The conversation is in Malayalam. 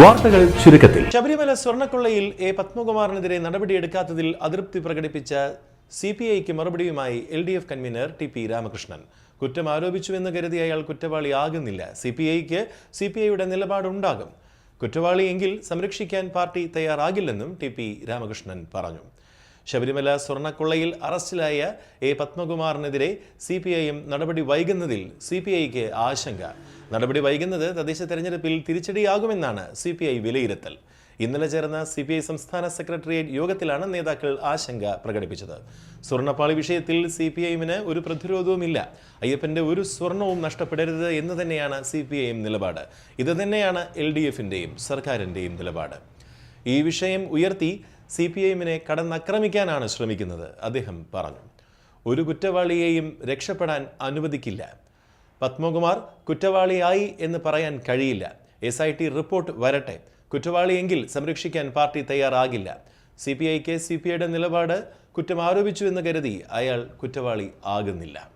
വാർത്തകൾ ചുരുക്കത്തിൽ. ശബരിമല സ്വർണക്കൊള്ളയിൽ എ പത്മകുമാറിനെതിരെ നടപടിയെടുക്കാത്തതിൽ അതൃപ്തി പ്രകടിപ്പിച്ച സി പി ഐക്ക് മറുപടിയുമായി L D F convener T P Ramakrishnan. കുറ്റം ആരോപിച്ചുവെന്ന് കരുതി അയാൾ കുറ്റവാളിയാകുന്നില്ല സി പി ഐക്ക് സി പി ഐയുടെ നിലപാടുണ്ടാകും. കുറ്റവാളിയെങ്കിൽ സംരക്ഷിക്കാൻ പാർട്ടി തയ്യാറാകില്ലെന്നും ടി പി രാമകൃഷ്ണൻ പറഞ്ഞു. ശബരിമല സ്വർണക്കൊള്ളയിൽ അറസ്റ്റിലായ എ പത്മകുമാറിനെതിരെ സി പി ഐഎം നടപടി വൈകുന്നതിൽ സി പി ഐക്ക് ആശങ്ക. നടപടി വൈകുന്നത് തദ്ദേശ തെരഞ്ഞെടുപ്പിൽ തിരിച്ചടിയാകുമെന്നാണ് സി പി ഐ വിലയിരുത്തൽ. ഇന്നലെ ചേർന്ന സി പി ഐ സംസ്ഥാന സെക്രട്ടേറിയറ്റ് യോഗത്തിലാണ് നേതാക്കൾ ആശങ്ക പ്രകടിപ്പിച്ചത്. സ്വർണപ്പാളി വിഷയത്തിൽ സി പി ഐഎമ്മിന് ഒരു പ്രതിരോധവുമില്ല. അയ്യപ്പന്റെ ഒരു സ്വർണവും നഷ്ടപ്പെടരുത് എന്ന് തന്നെയാണ് സി പി ഐഎം നിലപാട്. ഇത് തന്നെയാണ് എൽ ഡി എഫിന്റെയും സർക്കാരിന്റെയും നിലപാട്. ഈ വിഷയം ഉയർത്തി സി പി ഐഎമ്മിനെ കടന്നാക്രമിക്കാനാണ് ശ്രമിക്കുന്നത് അദ്ദേഹം പറഞ്ഞു. ഒരു കുറ്റവാളിയെയും രക്ഷപ്പെടാൻ അനുവദിക്കില്ല. പത്മകുമാർ കുറ്റവാളിയായി എന്ന് പറയാൻ കഴിയില്ല. എസ് ഐ ടി റിപ്പോർട്ട് വരട്ടെ. കുറ്റവാളിയെങ്കിൽ സംരക്ഷിക്കാൻ പാർട്ടി തയ്യാറാകില്ല. സി പി ഐക്ക് സി പി ഐയുടെ നിലപാട് കുറ്റം ആരോപിച്ചു എന്ന് കരുതി അയാൾ കുറ്റവാളി ആകുന്നില്ല.